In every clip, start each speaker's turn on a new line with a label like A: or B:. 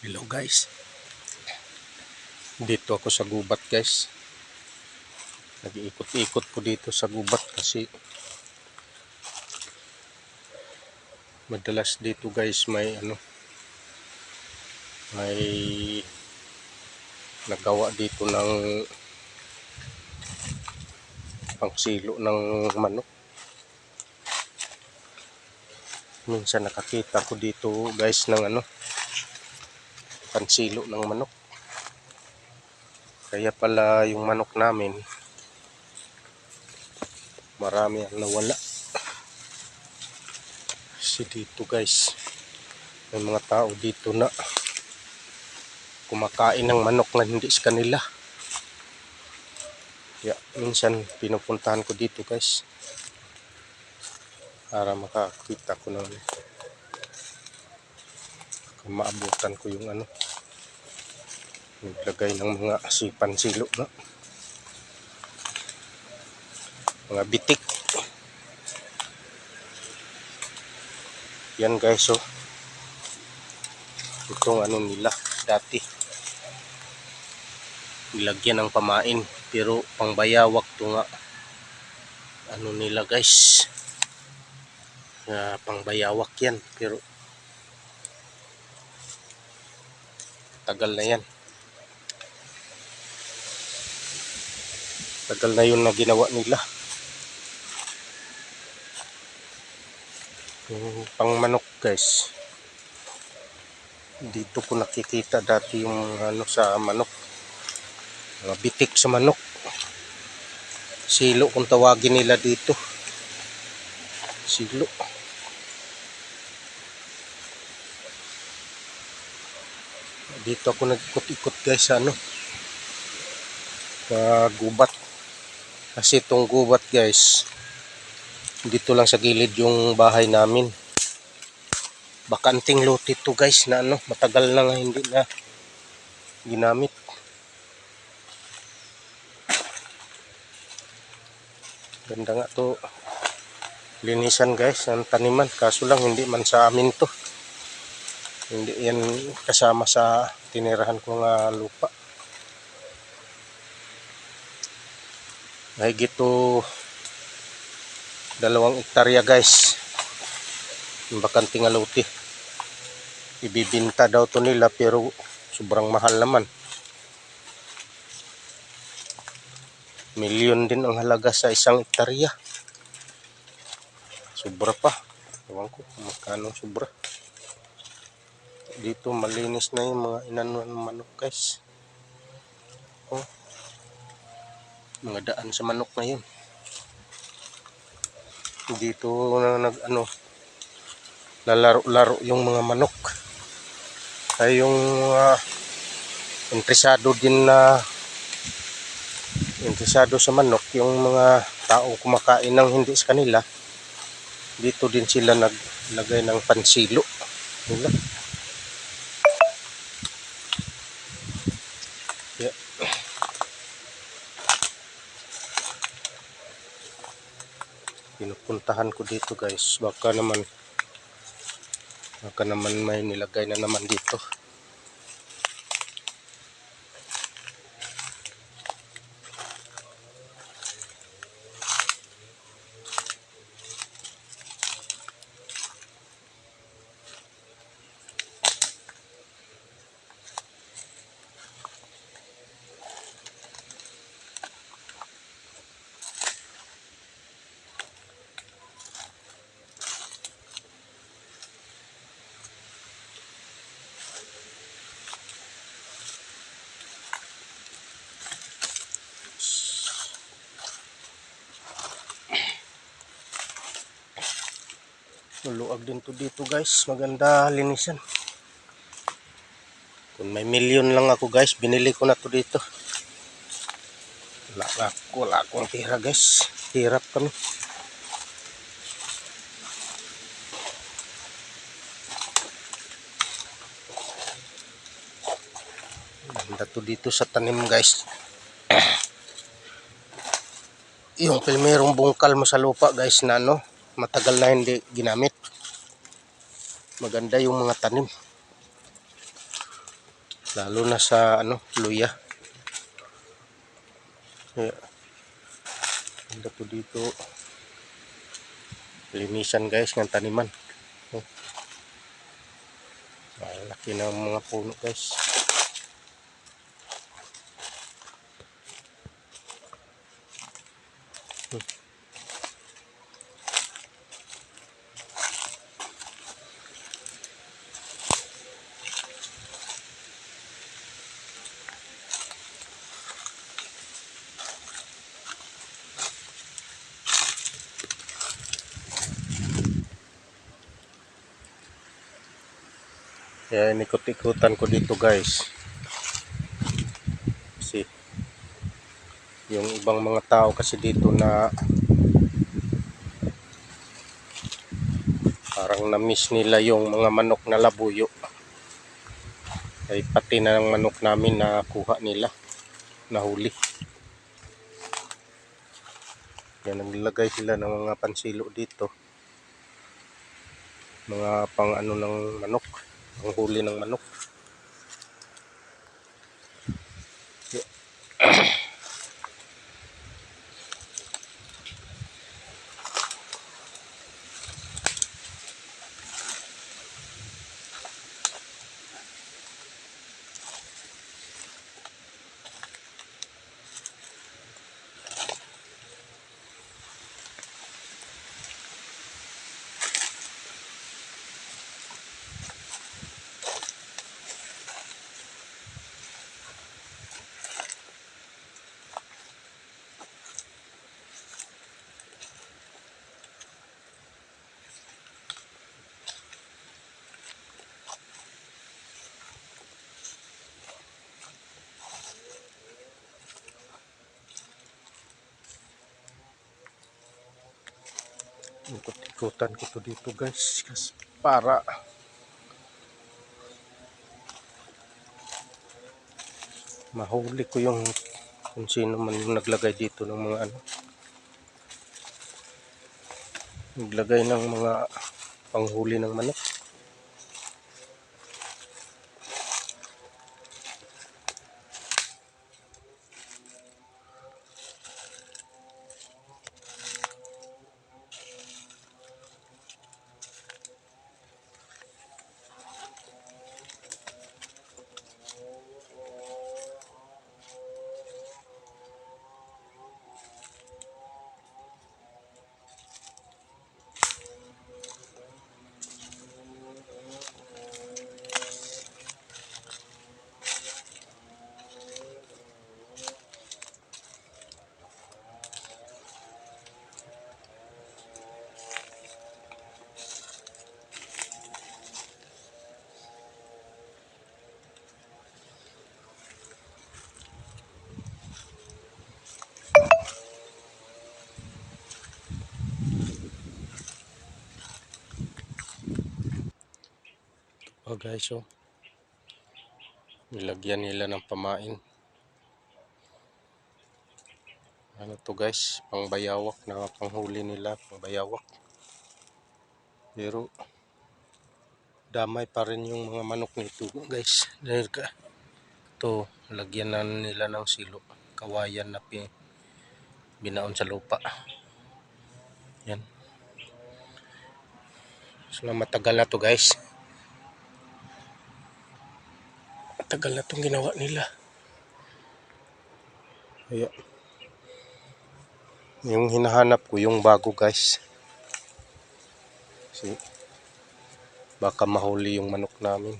A: Hello guys. Dito ako sa gubat guys. Nag-iikot-ikot po dito sa gubat kasi madalas dito guys may ano may nagawa dito ng pangsilo ng manok. Minsan nakakita ko dito guys ng ano pansilo ng manok. Kaya pala yung manok namin marami ang nawala. Kasi dito guys, may mga tao dito na kumakain ng manok na hindi sa kanila. Kaya minsan pinupuntahan ko dito guys para makakita ko ng kung maabutan ko yung ano naglagay ng mga asipan silo na mga bitik. Yan guys oh. Itong ano nila dati. Nilagyan ng pamain pero pangbayawak to nga. Ano nila guys? Na pangbayawak yan pero tagal na yan. Tagal na yun na ginawa nila. Yung pang manok guys. Dito ko nakikita dati yung ano sa manok. Mga bitik sa manok. Silo kung tawagin nila dito. Silo dito ako nagkot-ikot guys sa ano. Sa gubat kasi itong gubat guys dito lang sa gilid yung bahay namin. Bakanting lote to guys na ano matagal na nga hindi na ginamit. Ganda nga to. Linisan guys ang taniman. Kaso lang hindi man sa amin to hindi yan kasama sa tinirahan ko nga lupa. Mahigit to dalawang ektarya guys. Yung bakanting alote ibibinta daw to nila pero sobrang mahal naman. Milyon din ang halaga sa isang ektarya. Sobra pa. Ewan ko magkano sobra dito malinis na yung mga inanuan manok guys. Oh. Mga daan sa manok na yun. Dito na nag ano lalaro-laro yung mga manok. Ay yung mga interesado din na interesado sa manok yung mga taong kumakain ng hindi sa kanila dito din sila naglagay ng pansilo. Nila Pinupuntahan ko dito guys. Baka naman baka naman may nilagay na naman dito. Luluag din to dito guys. Maganda linisan. Kung may milyon lang ako guys, binili ko na to dito. Wala, wala, wala akong pera guys. Hirap kami. Ganda to dito sa tanim guys. Yung pilmerong bungkal mo sa lupa guys na ano, matagal na hindi ginamit. Maganda yung mga tanim. Lalo na sa ano, luya. Kaya, ganda po dito. Linisan guys ng taniman. Oh. Malaki ng mga puno guys. Kaya inikot-ikutan ko dito guys. Kasi yung ibang mga tao kasi dito na parang na-miss nila yung mga manok na labuyo. Ay pati na ng manok namin na kuha nila. Nahuli. Kaya naglagay sila ng mga pansilo dito. Mga pang ano ng manok ang huli ng manok. Ikot-ikutan ko to dito guys. Kasi para mahuli ko yung kung sino man yung naglagay dito ng mga ano. Naglagay ng mga panghuli ng manok. Guys, oh. Nilagyan nila ng pamain. Ano to guys? Pangbayawak na panghuli nila, pangbayawak. Pero damay pa rin yung mga manok nito guys. Dahil to lagyan na nila ng silo. Kawayan na pi binaon sa lupa. Yan. So matagal na to guys. Tagal na itong ginawa nila. Kaya, yung hinahanap ko, yung bago guys. Kasi, baka mahuli yung manok namin.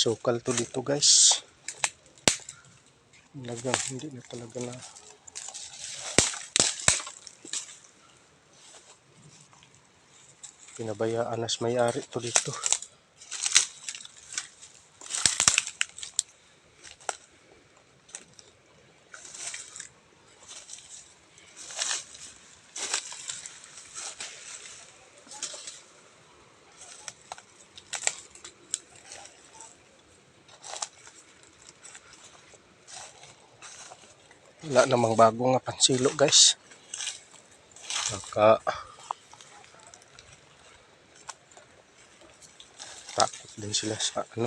A: Masukal to dito guys. Talagang hindi na talaga na pinabayaan as may-ari to dito. Wala namang bago nga pansilo guys. Naka takot din sila sa ano.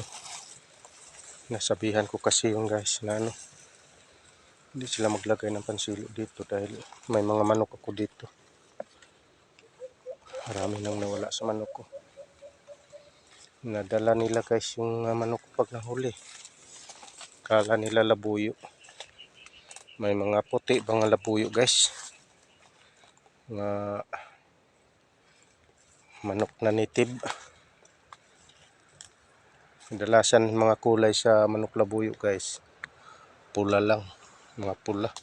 A: Nasabihan ko kasi yung guys na ano. Hindi sila maglagay ng pansilo dito dahil may mga manok ako dito. Marami nang nawala sa manok ko. Nadala nila guys yung manok pag nahuli. Kala nila labuyo. May mga puti mga labuyo guys. Mga manok na native. Kadalasan mga kulay sa manok labuyo guys. Pula lang. Mga pula.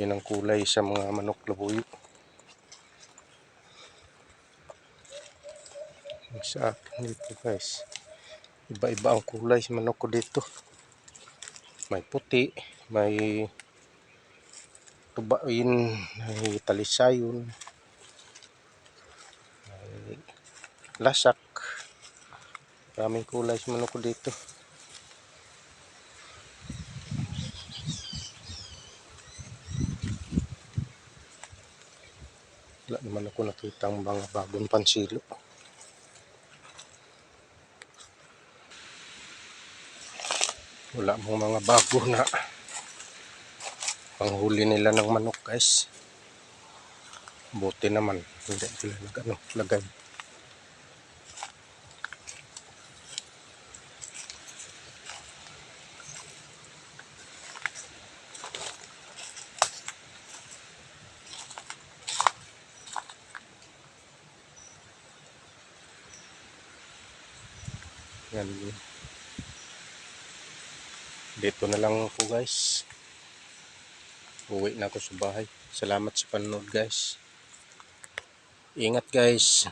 A: Yan ang kulay sa mga manok labuyo. Sa akin dito guys. Iba-iba ang kulay sa manok ko dito. May puti, may tubain, may talisayon, may lasak. Maraming kulay sa manok dito. Wala naman ako nakita ang mga bagong pansilo. Wala mong mga bago na panghuli nila ng manok guys. Buti naman. Hindi sila nag ano, lagay. Yan. Dito na lang po guys. Uwi na ako sa bahay. Salamat sa panonood guys. Ingat guys.